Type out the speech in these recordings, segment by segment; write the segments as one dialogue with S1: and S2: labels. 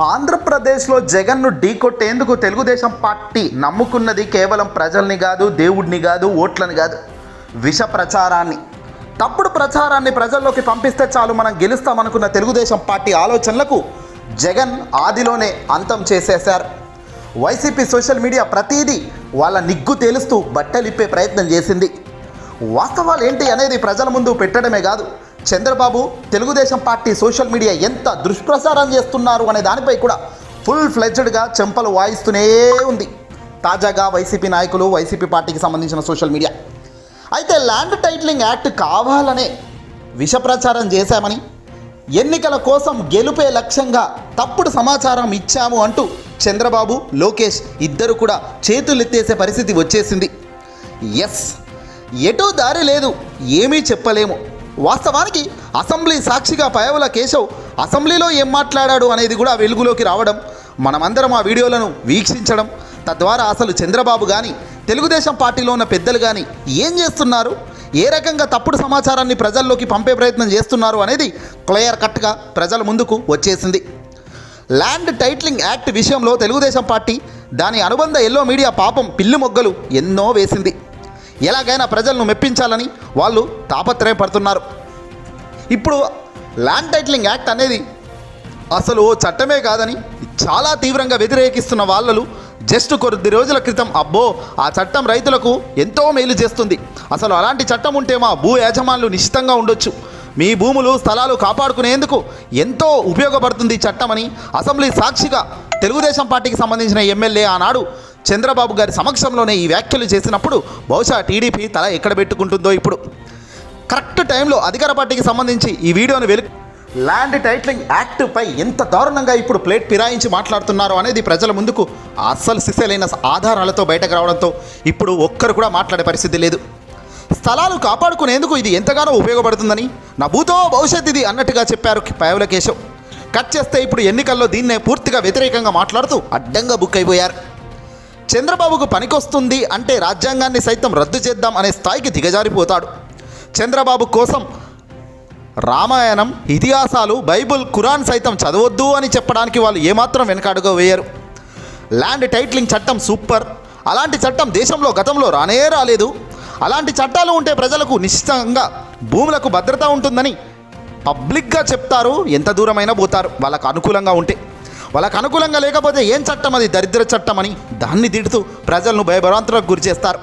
S1: ఆంధ్రప్రదేశ్లో జగన్ను ఢీకొట్టేందుకు తెలుగుదేశం పార్టీ నమ్ముకున్నది కేవలం ప్రజల్ని కాదు దేవుడిని కాదు ఓట్లని కాదు విష ప్రచారాన్ని. తప్పుడు ప్రచారాన్ని ప్రజల్లోకి పంపిస్తే చాలు మనం గెలుస్తామనుకున్న తెలుగుదేశం పార్టీ ఆలోచనలకు జగన్ ఆదిలోనే అంతం చేసేశారు. వైసీపీ సోషల్ మీడియా ప్రతిదీ వాళ్ళ నిగ్గు తేలుస్తూ బట్టలిప్పే ప్రయత్నం చేసింది. వాస్తవాలు ఏంటి అనేది ప్రజల ముందు పెట్టడమే కాదు Chandrababu Telugu Desam party social media ఎంత దుష్ప్రచారం చేస్తున్నారు అనే దానిపై కూడా ఫుల్ ఫ్లెడ్జ్డ్గా చెంపలు వాయిస్తూనే ఉంది. తాజాగా వైసీపీ నాయకులు వైసీపీ పార్టీకి సంబంధించిన సోషల్ మీడియా. అయితే ల్యాండ్ టైటిలింగ్ యాక్ట్ కావాలనే విష ప్రచారం చేశామని ఎన్నికల కోసం గెలుపే లక్ష్యంగా తప్పుడు సమాచారం ఇచ్చాము అంటూ చంద్రబాబు లోకేష్ ఇద్దరు కూడా చేతులెత్తేసే పరిస్థితి వచ్చేసింది. ఎస్ ఎటో దారి లేదు ఏమీ చెప్పలేము. వాస్తవానికి అసెంబ్లీ సాక్షిగా పయవుల కేశవ్ అసెంబ్లీలో ఏం మాట్లాడాడు అనేది కూడా వెలుగులోకి రావడం మనమందరం ఆ వీడియోలను వీక్షించడం తద్వారా అసలు చంద్రబాబు కానీ తెలుగుదేశం పార్టీలో ఉన్న పెద్దలు కానీ ఏం చేస్తున్నారు ఏ రకంగా తప్పుడు సమాచారాన్ని ప్రజల్లోకి పంపే ప్రయత్నం చేస్తున్నారు అనేది క్లియర్ కట్గా ప్రజల ముందుకు వచ్చేసింది. ల్యాండ్ టైటిలింగ్ యాక్ట్ విషయంలో తెలుగుదేశం పార్టీ దాని అనుబంధ ఎల్లో మీడియా పాపం పిల్లు మొగ్గలు ఎన్నో వేసింది. ఎలాగైనా ప్రజలను మెప్పించాలని వాళ్ళు తాపత్రయపడుతున్నారు. ఇప్పుడు ల్యాండ్ టైటిలింగ్ యాక్ట్ అనేది అసలు ఓ చట్టమే కాదని చాలా తీవ్రంగా వ్యతిరేకిస్తున్న వాళ్ళు జస్ట్ కొద్ది రోజుల క్రితం అబ్బో ఆ చట్టం రైతులకు ఎంతో మేలు చేస్తుంది. అసలు అలాంటి చట్టం ఉంటే మా భూ యజమానులు నిశ్చితంగా ఉండొచ్చు. మీ భూములు స్థలాలు కాపాడుకునేందుకు ఎంతో ఉపయోగపడుతుంది ఈ చట్టమని అసెంబ్లీ సాక్షిగా తెలుగుదేశం పార్టీకి సంబంధించిన ఎమ్మెల్యే ఆనాడు చంద్రబాబు గారి సమక్షంలోనే ఈ వ్యాఖ్యలు చేసినప్పుడు బహుశా టీడీపీ తల ఎక్కడ పెట్టుకుంటుందో ఇప్పుడు. కరెక్ట్ టైంలో అధికార పార్టీకి సంబంధించి ఈ వీడియోను వెలు ల్యాండ్ టైటిలింగ్ యాక్ట్ పై ఎంత దారుణంగా ఇప్పుడు ప్లేట్ పిరాయించి మాట్లాడుతున్నారో అనేది ప్రజల ముందుకు అస్సలు సిసలైన ఆధారాలతో బయటకు రావడంతో ఇప్పుడు ఒక్కరు కూడా మాట్లాడే పరిస్థితి లేదు. స్థలాలు కాపాడుకునేందుకు ఇది ఎంతగానో ఉపయోగపడుతుందని నా భూతో భవిష్యత్ ఇది అన్నట్టుగా చెప్పారు పయవుల కేశవ్. కట్ చేస్తే ఇప్పుడు ఎన్నికల్లో దీన్నే పూర్తిగా వ్యతిరేకంగా మాట్లాడుతూ అడ్డంగా బుక్ అయిపోయారు. చంద్రబాబుకు పనికొస్తుంది అంటే రాజ్యాంగాన్ని సైతం రద్దు చేద్దాం అనే స్థాయికి దిగజారిపోతాడు. చంద్రబాబు కోసం రామాయణం ఇతిహాసాలు బైబుల్ ఖురాన్ సైతం చదవద్దు అని చెప్పడానికి వాళ్ళు ఏమాత్రం వెనకాడుగా వేయరు. ల్యాండ్ టైటిలింగ్ చట్టం సూపర్. అలాంటి చట్టం దేశంలో గతంలో రానే రాలేదు. అలాంటి చట్టాలు ఉంటే ప్రజలకు నిశ్చితంగా భూములకు భద్రత ఉంటుందని పబ్లిక్గా చెప్తారు. ఎంత దూరమైనా పోతారు. వాళ్ళకు అనుకూలంగా ఉంటే. వాళ్ళకు అనుకూలంగా లేకపోతే ఏం చట్టం అది? దరిద్ర చట్టం అని దాన్ని తిడుతూ ప్రజలను భయభ్రాంతులకు గురి చేస్తారు.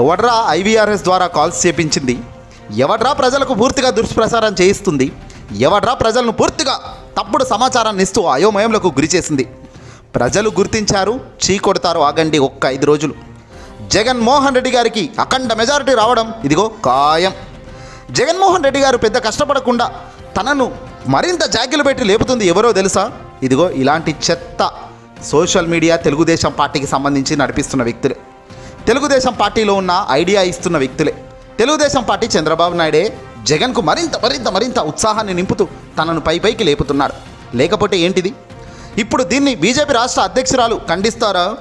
S1: ఎవడ్రా ఐవీఆర్ఎస్ ద్వారా కాల్స్ చేపించింది? ఎవడ్రా ప్రజలకు పూర్తిగా దుష్ప్రచారం చేయిస్తుంది? ఎవడ్రా ప్రజలను పూర్తిగా తప్పుడు సమాచారాన్ని ఇస్తూ అయోమయంలకు గురి చేసింది? ప్రజలు గుర్తించారు చీ కొడతారు ఆగండి ఒక్క ఐదు రోజులు. జగన్మోహన్ రెడ్డి గారికి అఖండ మెజారిటీ రావడం ఇదిగో ఖాయం. జగన్మోహన్ రెడ్డి గారు పెద్ద కష్టపడకుండా తనను మరింత జాగ్యలు పెట్టి లేపుతుంది ఎవరో తెలుసా? ఇదిగో ఇలాంటి చెత్త సోషల్ మీడియా తెలుగుదేశం పార్టీకి సంబంధించి నడిపిస్తున్న వ్యక్తులే. తెలుగుదేశం పార్టీలో ఉన్న ఐడియా ఇస్తున్న వ్యక్తులే. తెలుగుదేశం పార్టీ చంద్రబాబు నాయుడే జగన్కు మరింత మరింత మరింత ఉత్సాహాన్ని నింపుతూ తనను పై పైకి లేపుతున్నాడు. లేకపోతే ఏంటిది? ఇప్పుడు దీన్ని బీజేపీ రాష్ట్ర అధ్యక్షురాలు ఖండిస్తారా?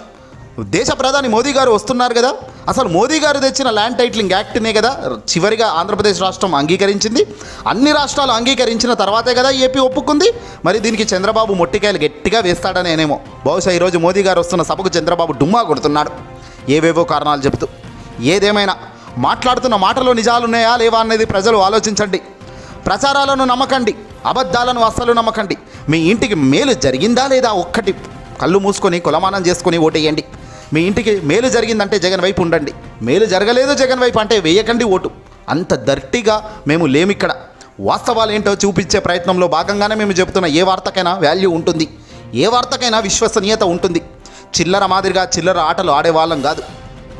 S1: దేశ ప్రధాని మోదీ గారు వస్తున్నారు కదా. అసలు మోదీ గారు తెచ్చిన ల్యాండ్ టైటిలింగ్ యాక్ట్నే కదా చివరిగా ఆంధ్రప్రదేశ్ రాష్ట్రం అంగీకరించింది. అన్ని రాష్ట్రాలు అంగీకరించిన తర్వాతే కదా ఏపీ ఒప్పుకుంది. మరి దీనికి చంద్రబాబు మొట్టికాయలు గట్టిగా వేస్తాడనేనేమో బహుశా ఈరోజు మోదీ గారు వస్తున్న సభకు చంద్రబాబు డుమ్మా కొడుతున్నాడు. ఏవేవో కారణాలు చెబుతూ. ఏదేమైనా మాట్లాడుతున్న మాటలో నిజాలున్నాయా లేవా అనేది ప్రజలు ఆలోచించండి. ప్రచారాలను నమ్మకండి. అబద్ధాలను అస్సలు నమ్మకండి. మీ ఇంటికి మేలు జరిగిందా లేదా ఒక్కటి కళ్ళు మూసుకొని కులమానం చేసుకొని ఓటేయండి. మీ ఇంటికి మేలు జరిగిందంటే జగన్ వైపు ఉండండి. మేలు జరగలేదు జగన్ వైపు అంటే వేయకండి ఓటు. అంత దర్టీగా మేము లేమిక్కడ. వాస్తవాలు ఏంటో చూపించే ప్రయత్నంలో భాగంగానే మేము చెబుతున్న ఏ వార్తకైనా వాల్యూ ఉంటుంది. ఏ వార్తకైనా విశ్వసనీయత ఉంటుంది. చిల్లర మాదిరిగా చిల్లర ఆటలు ఆడేవాళ్ళం కాదు.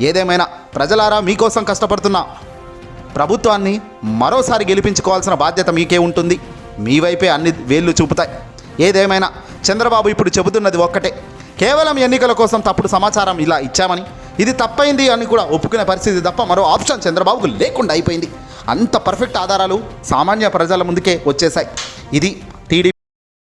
S1: ఏదేమైనా ప్రజలారా మీకోసం కష్టపడుతున్న ప్రభుత్వాన్ని మరోసారి గెలిపించుకోవాల్సిన బాధ్యత మీకే ఉంటుంది. మీ వైపే అన్ని వేళ్ళు చూపుతాయి. ఏదేమైనా చంద్రబాబు ఇప్పుడు చెబుతున్నది ఒక్కటే. కేవలం ఎన్నికల కోసం తప్పుడు సమాచారం ఇలా ఇచ్చామని. ఇది తప్పైంది అని కూడా ఒప్పుకునే పరిస్థితి తప్ప మరో ఆప్షన్ చంద్రబాబుకు లేకుండా అయిపోయింది. అంత పర్ఫెక్ట్ ఆధారాలు సామాన్య ప్రజల ముందుకే వచ్చేసాయి ఇది